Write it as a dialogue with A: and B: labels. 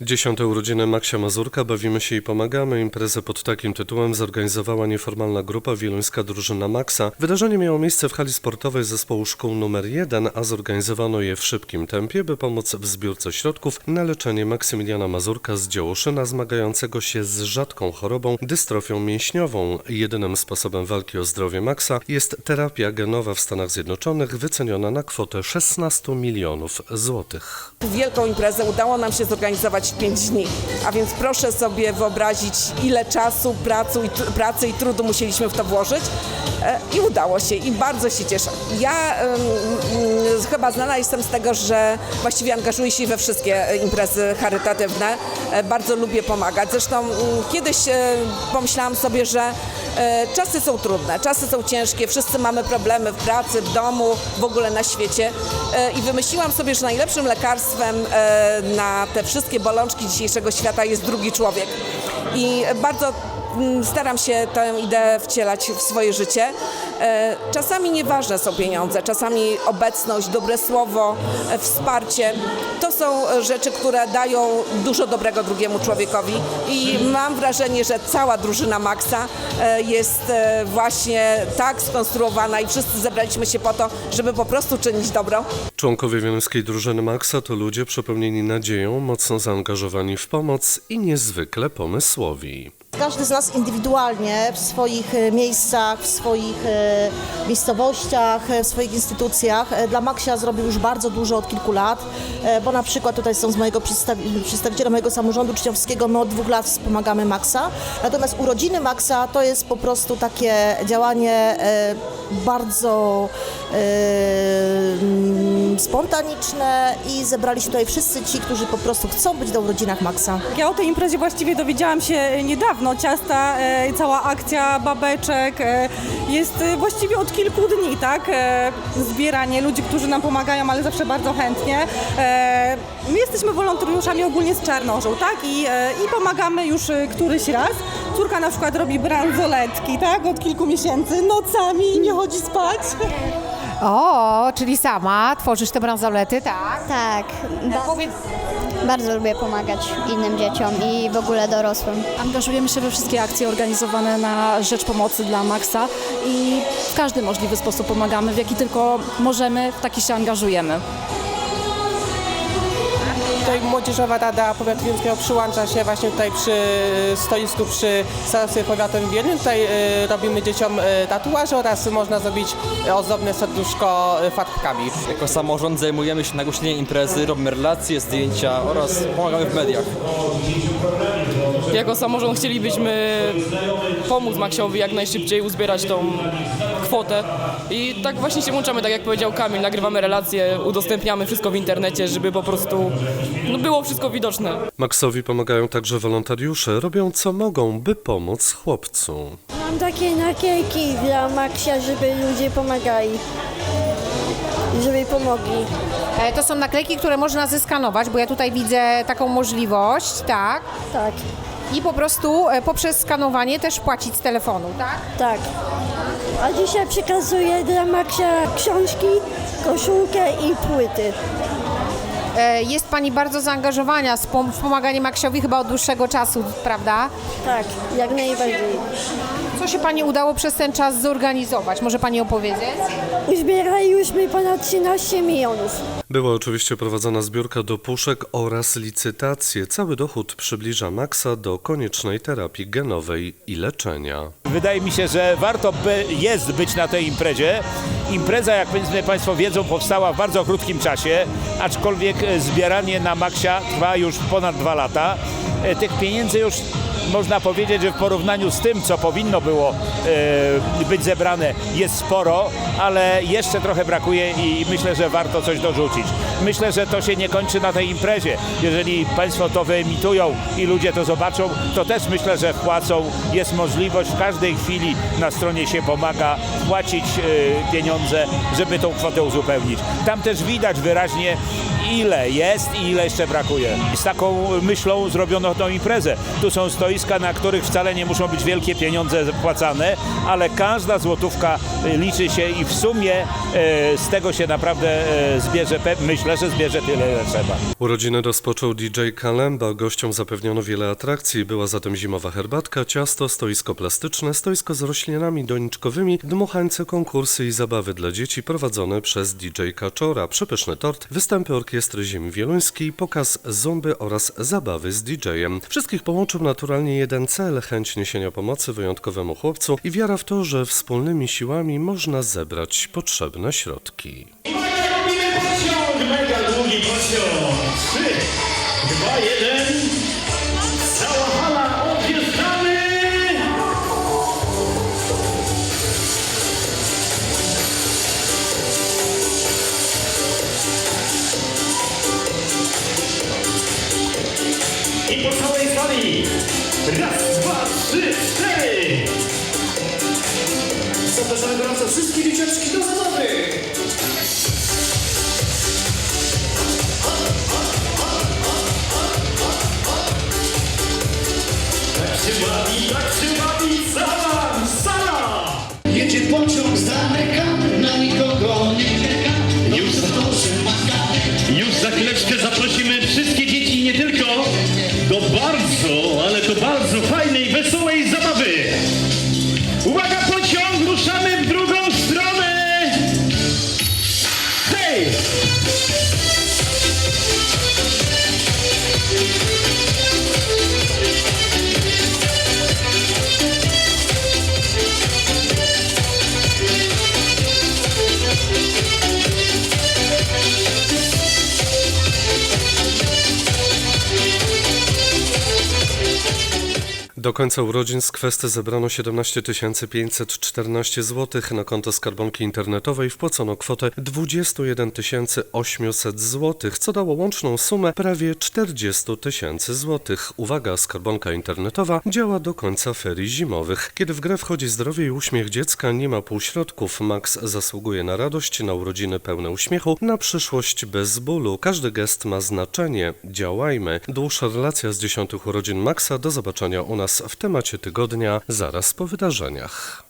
A: Dziesiąte urodziny Maksia Mazurka, bawimy się i pomagamy. Imprezę pod takim tytułem zorganizowała nieformalna grupa Wieluńska Drużyna Maxa. Wydarzenie miało miejsce w hali sportowej zespołu szkół nr 1, a zorganizowano je w szybkim tempie, by pomóc w zbiórce środków na leczenie Maksymiliana Mazurka z Działoszyna, zmagającego się z rzadką chorobą dystrofią mięśniową. Jedynym sposobem walki o zdrowie Maxa jest terapia genowa w Stanach Zjednoczonych, wyceniona na kwotę 16 milionów złotych.
B: Wielką imprezę udało nam się zorganizować w 5 dni, a więc proszę sobie wyobrazić, ile czasu, pracy i, pracy i trudu musieliśmy w to włożyć E, i udało się i bardzo się cieszę. Ja chyba znana jestem z tego, że właściwie angażuję się we wszystkie e, imprezy charytatywne. E, Bardzo lubię pomagać. Zresztą mm, kiedyś pomyślałam sobie, że czasy są trudne, czasy są ciężkie, wszyscy mamy problemy w pracy, w domu, w ogóle na świecie i wymyśliłam sobie, że najlepszym lekarstwem na te wszystkie bolączki dzisiejszego świata jest drugi człowiek. I bardzo mm, staram się tę ideę wcielać w swoje życie. E, Czasami nieważne są pieniądze, czasami obecność, dobre słowo, e, wsparcie. To są rzeczy, które dają dużo dobrego drugiemu człowiekowi i mam wrażenie, że cała drużyna Maxa e, jest właśnie tak skonstruowana i wszyscy zebraliśmy się po to, żeby po prostu czynić dobro.
A: Członkowie wieluńskiej drużyny Maxa to ludzie przepełnieni nadzieją, mocno zaangażowani w pomoc i niezwykle pomysłowi.
C: Każdy z nas indywidualnie w swoich e, miejscach, w swoich e, miejscowościach, e, w swoich instytucjach dla Maksia zrobił już bardzo dużo od kilku lat, bo na przykład tutaj są z mojego przedstawi- przedstawiciela mojego samorządu uczniowskiego, my od dwóch lat wspomagamy Maxa. Natomiast urodziny Maxa to jest po prostu takie działanie bardzo spontaniczne i zebrali się tutaj wszyscy ci, którzy po prostu chcą być na urodzinach Maxa.
D: Ja o tej imprezie właściwie dowiedziałam się niedawno. Ciasta, e, cała akcja babeczek e, jest e, właściwie od kilku dni, tak? Zbieranie ludzi, którzy nam pomagają, ale zawsze bardzo chętnie. My jesteśmy wolontariuszami ogólnie z Czarnożą, tak? I, I pomagamy już któryś raz. Córka na przykład robi bransoletki, tak? Od kilku miesięcy, nocami nie chodzi spać.
E: O, czyli sama tworzysz te bransolety, tak?
F: Tak, ba-
E: Powiedz,
F: bardzo lubię pomagać innym dzieciom i w ogóle dorosłym.
G: Angażujemy się we wszystkie akcje organizowane na rzecz pomocy dla Maxa i w każdy możliwy sposób pomagamy, w jaki tylko możemy, w taki się angażujemy.
H: Tutaj Młodzieżowa Rada Powiatu Wielkiego przyłącza się właśnie tutaj przy stoisku przy Starostwie Powiatem Wielnym. Tutaj e, robimy dzieciom e, tatuaże oraz można zrobić e, ozdobne serduszko farbkami.
I: Jako samorząd zajmujemy się nagłośnieniem imprezy, robimy relacje, zdjęcia oraz pomagamy w mediach.
J: Jako samorząd chcielibyśmy pomóc Maksiowi jak najszybciej uzbierać tą kwotę i tak właśnie się łączamy, tak jak powiedział Kamil, nagrywamy relacje, udostępniamy wszystko w internecie, żeby po prostu no, było wszystko widoczne.
A: Maxowi pomagają także wolontariusze, robią co mogą, by pomóc chłopcu.
K: Mam takie naklejki dla Maksia, żeby ludzie pomagali. Żeby pomogli.
E: e, to są naklejki, które można zeskanować, bo ja tutaj widzę taką możliwość, tak?
K: Tak,
E: I po prostu e, poprzez skanowanie też płacić z telefonu, tak?
K: tak. A dzisiaj przekazuję dla Maksia książki, koszulkę i płyty.
E: E, Jest Pani bardzo zaangażowana z pom- w pomaganie Maksiowi chyba od dłuższego czasu, prawda?
K: Tak, jak najbardziej.
E: Co się Pani udało przez ten czas zorganizować? Może Pani opowiedzieć?
K: Uzbieraliśmy ponad 13 milionów.
A: Była oczywiście prowadzona zbiórka do puszek oraz licytacje. Cały dochód przybliża Maxa do koniecznej terapii genowej i leczenia.
L: Wydaje mi się, że warto by, jest być na tej imprezie. Impreza, jak Państwo wiedzą, powstała w bardzo krótkim czasie, aczkolwiek zbieranie na Maksia trwa już ponad dwa lata. E, Tych pieniędzy już można powiedzieć, że w porównaniu z tym, co powinno było e, być zebrane, jest sporo, ale jeszcze trochę brakuje i myślę, że warto coś dorzucić. Myślę, że to się nie kończy na tej imprezie. Jeżeli Państwo to wyemitują i ludzie to zobaczą, to też myślę, że wpłacą. Jest możliwość w każdej chwili na stronie się pomaga wpłacić e, pieniądze, żeby tą kwotę uzupełnić. Tam też widać wyraźnie, ile jest i ile jeszcze brakuje. I z taką myślą zrobiono tą imprezę. Tu są stoiska, na których wcale nie muszą być wielkie pieniądze płacane, ale każda złotówka liczy się i w sumie e, z tego się naprawdę e, zbierze, myślę, że zbierze tyle, ile trzeba.
A: Urodziny rozpoczął DJ Kalemba. Gościom zapewniono wiele atrakcji. Była zatem zimowa herbatka, ciasto, stoisko plastyczne, stoisko z roślinami doniczkowymi, dmuchańce, konkursy i zabawy dla dzieci prowadzone przez DJ Kaczora, przepyszny tort, występy Orkiestry Ziemi Wieluńskiej, pokaz zomby oraz zabawy z DJ-em. Wszystkich połączył naturalnie jeden cel, chęć niesienia pomocy wyjątkowemu chłopcu i wiara w to, że wspólnymi siłami można zebrać potrzebne środki.
M: Mega długi pociąg! 3, 2, 1... I po całej sali. Raz, dwa, trzy, cztery. Zapraszamy gorąco wszystkie dzieciaczki do zabawy. Yeah. Do
A: końca urodzin z kwesty zebrano 17 514 zł. Na konto skarbonki internetowej wpłacono kwotę 21 800 zł, co dało łączną sumę prawie 40 tysięcy złotych. Uwaga, skarbonka internetowa działa do końca ferii zimowych. Kiedy w grę wchodzi zdrowie i uśmiech dziecka, nie ma półśrodków. Max zasługuje na radość, na urodziny pełne uśmiechu, na przyszłość bez bólu. Każdy gest ma znaczenie. Działajmy. Dłuższa relacja z dziesiątych urodzin Maxa. Do zobaczenia u w temacie tygodnia zaraz po wydarzeniach.